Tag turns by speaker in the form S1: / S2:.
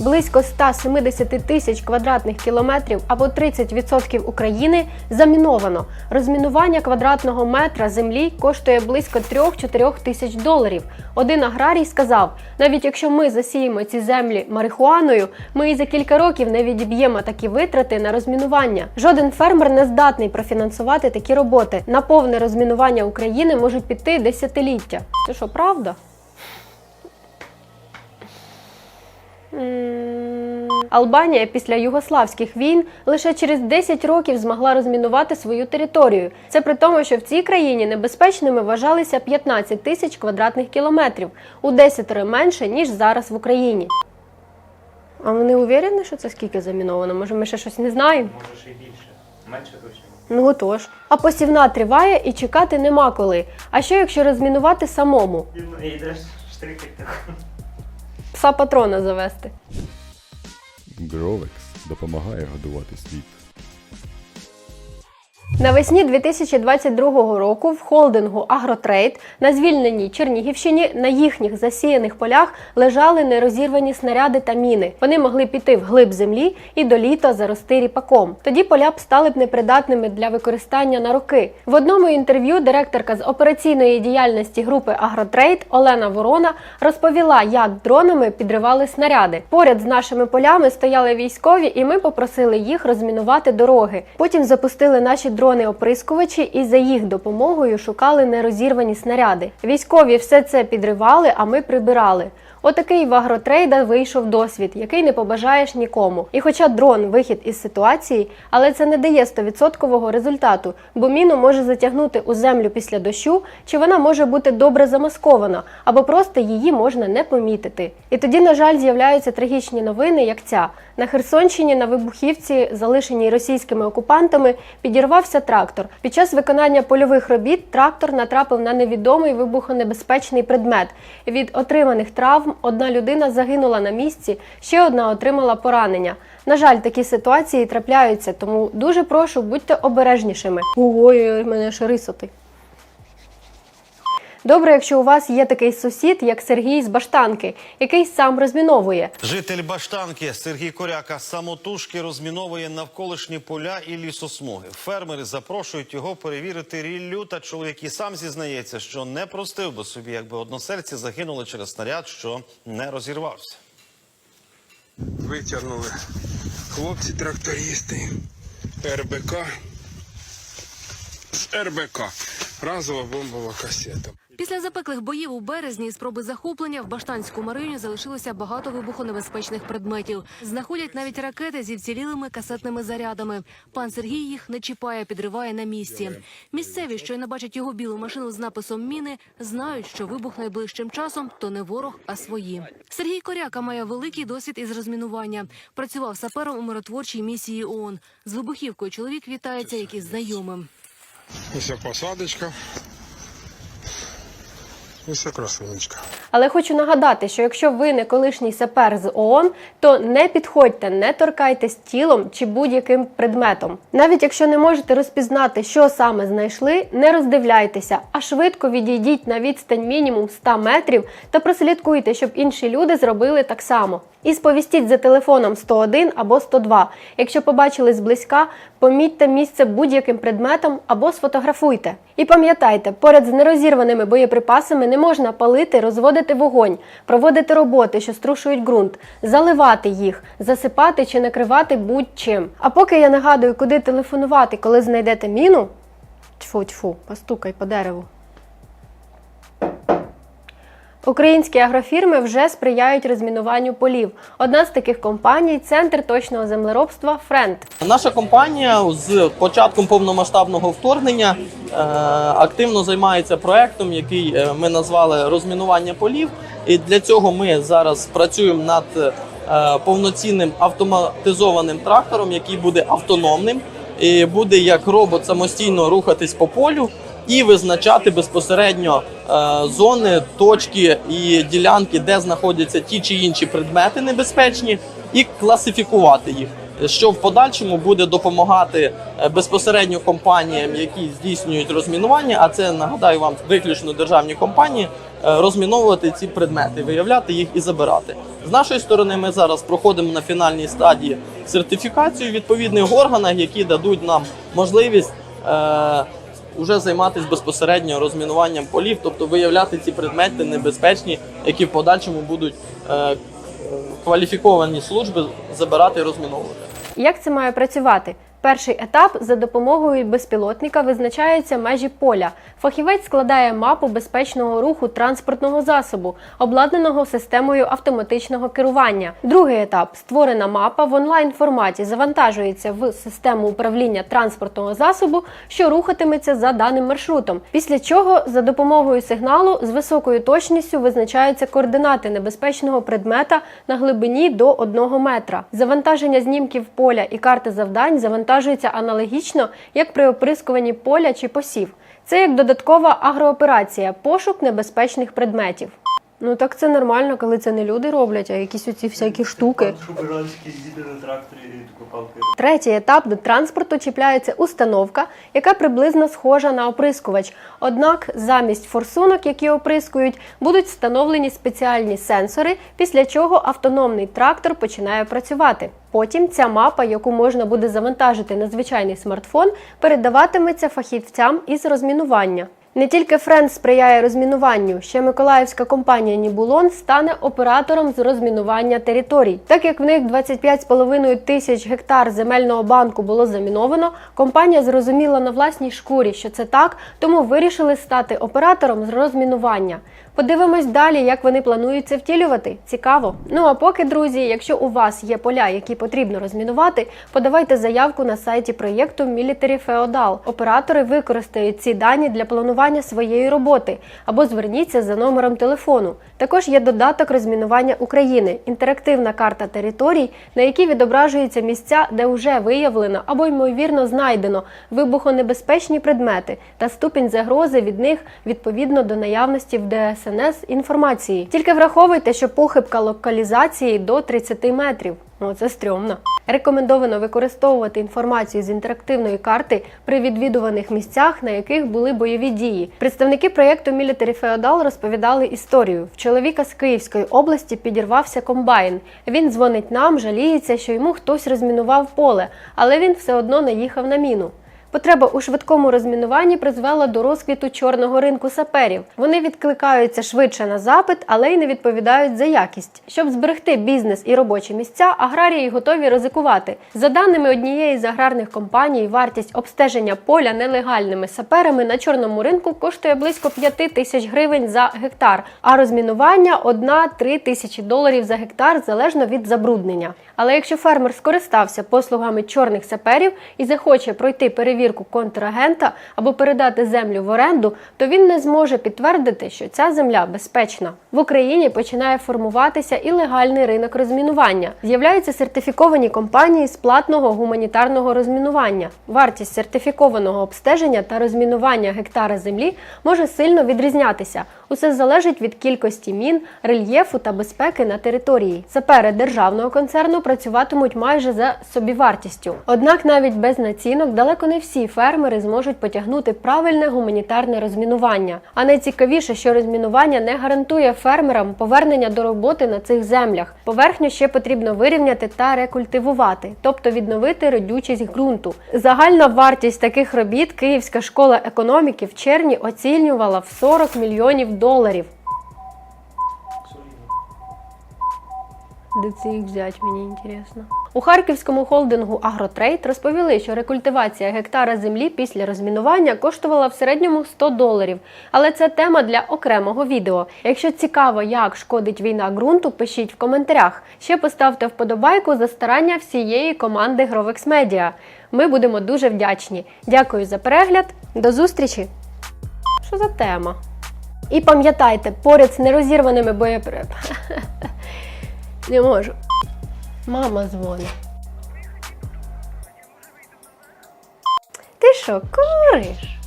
S1: Близько 170 тисяч квадратних кілометрів або 30% України заміновано. Розмінування квадратного метра землі коштує близько 3-4 тисяч доларів. Один аграрій сказав: навіть якщо ми засіємо ці землі марихуаною, ми і за кілька років не відіб'ємо такі витрати на розмінування. Жоден фермер не здатний профінансувати такі роботи. На повне розмінування України можуть піти десятиліття. Це що, правда? Албанія після югославських війн лише через 10 років змогла розмінувати свою територію. Це при тому, що в цій країні небезпечними вважалися 15 тисяч квадратних кілометрів у 10 менше ніж зараз в Україні. А вони уверені, що це скільки заміновано? Може, ми ще щось не знаємо?
S2: Може ще й більше. Менше точно.
S1: Ну отож. А посівна триває і чекати нема коли. А що якщо розмінувати самому?
S2: І йдеш штрикати.
S1: Пса патрона завести.
S3: Гровекс допомагає годувати світ.
S1: Навесні 2022 року в холдингу Агротрейд на звільненій Чернігівщині на їхніх засіяних полях лежали нерозірвані снаряди та міни. Вони могли піти в глиб землі і до літа зарости ріпаком. Тоді поля б стали б непридатними для використання на роки. В одному інтерв'ю директорка з операційної діяльності групи Агротрейд Олена Ворона розповіла, як дронами підривали снаряди. Поряд з нашими полями стояли військові, і ми попросили їх розмінувати дороги. Потім запустили наші дрони-оприскувачі і за їх допомогою шукали нерозірвані снаряди. Військові все це підривали, а ми прибирали. Отакий в агротрейда вийшов досвід, який не побажаєш нікому. І хоча дрон вихід із ситуації, але це не дає 100% результату, бо міну може затягнути у землю після дощу, чи вона може бути добре замаскована, або просто її можна не помітити. І тоді, на жаль, з'являються трагічні новини, як ця. На Херсонщині на вибухівці, залишеній російськими окупантами, підірвався трактор. Під час виконання польових робіт трактор натрапив на невідомий вибухонебезпечний предмет. Від отриманих травм одна людина загинула на місці, ще одна отримала поранення. На жаль, такі ситуації трапляються, тому дуже прошу будьте обережнішими. Ой, мене шарисоти. рисоти. Добре, якщо у вас є такий сусід, як Сергій з Баштанки, який сам розміновує.
S4: Житель Баштанки Сергій Коряка самотужки розміновує навколишні поля і лісосмуги. Фермери запрошують його перевірити ріллю. Та чоловік і сам зізнається, що не простив би собі, якби односельці загинули через снаряд, що не розірвався.
S5: Витягнули хлопці трактористи РБК з РБК. Разова бомбова касета.
S6: Після запеклих боїв у березні і спроби захоплення в Баштанському районі залишилося багато вибухонебезпечних предметів. Знаходять навіть ракети зі вцілілими касетними зарядами. Пан Сергій їх не чіпає, підриває на місці. Місцеві, що й не бачать його білу машину з написом міни, знають, що вибух найближчим часом то не ворог, а свої. Сергій Коряка має великий досвід із розмінування. Працював сапером у миротворчій місії ООН. З вибухівкою чоловік вітається, як із знайомим.
S5: Ось посадочка. Ось красунечка.
S1: Але хочу нагадати, що якщо ви не колишній сапер з ООН, то не підходьте, не торкайтесь тілом чи будь-яким предметом. Навіть якщо не можете розпізнати, що саме знайшли, не роздивляйтеся, а швидко відійдіть на відстань мінімум 100 метрів та прослідкуйте, щоб інші люди зробили так само. І сповістіть за телефоном 101 або 102. Якщо побачили зблизька, помітьте місце будь-яким предметом або сфотографуйте. І пам'ятайте, поряд з нерозірваними боєприпасами не можна палити, розводити вогонь, проводити роботи, що струшують ґрунт, заливати їх, засипати чи накривати будь-чим. А поки я нагадую, куди телефонувати, коли знайдете міну. Тьфу-тьфу, постукай по дереву. Українські агрофірми вже сприяють розмінуванню полів. Одна з таких компаній центр точного землеробства Френд.
S7: Наша компанія з початком повномасштабного вторгнення е, активно займається проектом, який е, ми назвали розмінування полів. І для цього ми зараз працюємо над е, повноцінним автоматизованим трактором, який буде автономним і буде як робот самостійно рухатись по полю і визначати безпосередньо е, зони, точки і ділянки, де знаходяться ті чи інші предмети небезпечні, і класифікувати їх. що в подальшому буде допомагати е, безпосередньо компаніям, які здійснюють розмінування. А це нагадаю вам виключно державні компанії. е, Розміновувати ці предмети, виявляти їх і забирати. З нашої сторони, ми зараз проходимо на фінальній стадії сертифікацію відповідних органах, які дадуть нам можливість е, уже займатися безпосередньо розмінуванням полів, тобто виявляти ці предмети небезпечні, які в подальшому будуть е, кваліфіковані служби забирати і розміновувати.
S1: Як це має працювати? Перший етап за допомогою безпілотника визначаються межі поля. Фахівець складає мапу безпечного руху транспортного засобу, обладнаного системою автоматичного керування. Другий етап створена мапа в онлайн форматі, завантажується в систему управління транспортного засобу, що рухатиметься за даним маршрутом. Після чого за допомогою сигналу з високою точністю визначаються координати небезпечного предмета на глибині до 1 метра. Завантаження знімків поля і карти завдань завантажується аналогічно, як при оприскуванні поля чи посів. Це як додаткова агрооперація пошук небезпечних предметів. Ну так це нормально, коли це не люди роблять, а якісь оці всякі штуки.
S2: Шубиранський їде на тракторі і таку.
S1: Третій етап до транспорту чіпляється установка, яка приблизно схожа на оприскувач. Однак замість форсунок, які оприскують, будуть встановлені спеціальні сенсори, після чого автономний трактор починає працювати. Потім ця мапа, яку можна буде завантажити на звичайний смартфон, передаватиметься фахівцям із розмінування. Не тільки Френд сприяє розмінуванню, ще миколаївська компанія Нібулон стане оператором з розмінування територій. Так як в них 25,5 тисяч гектар земельного банку було заміновано, компанія зрозуміла на власній шкурі, що це так, тому вирішили стати оператором з розмінування. Подивимось далі, як вони планують це втілювати. Цікаво. Ну а поки, друзі, якщо у вас є поля, які потрібно розмінувати, подавайте заявку на сайті проєкту Military Feudal. Оператори використають ці дані для планування своєї роботи або зверніться за номером телефону. Також є додаток розмінування України, інтерактивна карта територій, на якій відображуються місця, де вже виявлено або ймовірно знайдено вибухонебезпечні предмети та ступінь загрози від них відповідно до наявності в ДСНС інформації. Тільки враховуйте, що похибка локалізації до 30 метрів. Ну, це стрьомно. Рекомендовано використовувати інформацію з інтерактивної карти при відвідуваних місцях, на яких були бойові дії. Представники проєкту Military Feudal розповідали історію. В чоловіка з Київської області підірвався комбайн. Він дзвонить нам, жаліється, що йому хтось розмінував поле, але він все одно не їхав на міну. Потреба у швидкому розмінуванні призвела до розквіту чорного ринку саперів. Вони відкликаються швидше на запит, але й не відповідають за якість. Щоб зберегти бізнес і робочі місця, аграрії готові ризикувати. За даними однієї з аграрних компаній, вартість обстеження поля нелегальними саперами на чорному ринку коштує близько 5 тисяч гривень за гектар, а розмінування 1-3 тисячі доларів за гектар залежно від забруднення. Але якщо фермер скористався послугами чорних саперів і захоче пройти перевірку контрагента або передати землю в оренду, то він не зможе підтвердити, що ця земля безпечна. В Україні починає формуватися і легальний ринок розмінування. З'являються сертифіковані компанії з платного гуманітарного розмінування. Вартість сертифікованого обстеження та розмінування гектара землі може сильно відрізнятися. Усе залежить від кількості мін, рельєфу та безпеки на території. Сапери державного концерну працюватимуть майже за собівартістю. Однак навіть без націнок далеко не всі фермери зможуть потягнути правильне гуманітарне розмінування. А найцікавіше, що розмінування не гарантує фермерам повернення до роботи на цих землях. Поверхню ще потрібно вирівняти та рекультивувати, тобто відновити родючість ґрунту. Загальна вартість таких робіт Київська школа економіки в червні оцінювала в 40 мільйонів доларів. Де це їх взяти, мені інтересно. У харківському холдингу Агротрейд розповіли, що рекультивація гектара землі після розмінування коштувала в середньому 100 доларів. Але це тема для окремого відео. Якщо цікаво, як шкодить війна ґрунту, пишіть в коментарях. Ще поставте вподобайку за старання всієї команди Grovex Media. Ми будемо дуже вдячні. Дякую за перегляд. До зустрічі! Що за тема? І пам'ятайте, поряд з нерозірваними боєпри... Не можу. Мама дзвонить. Ти що, куриш?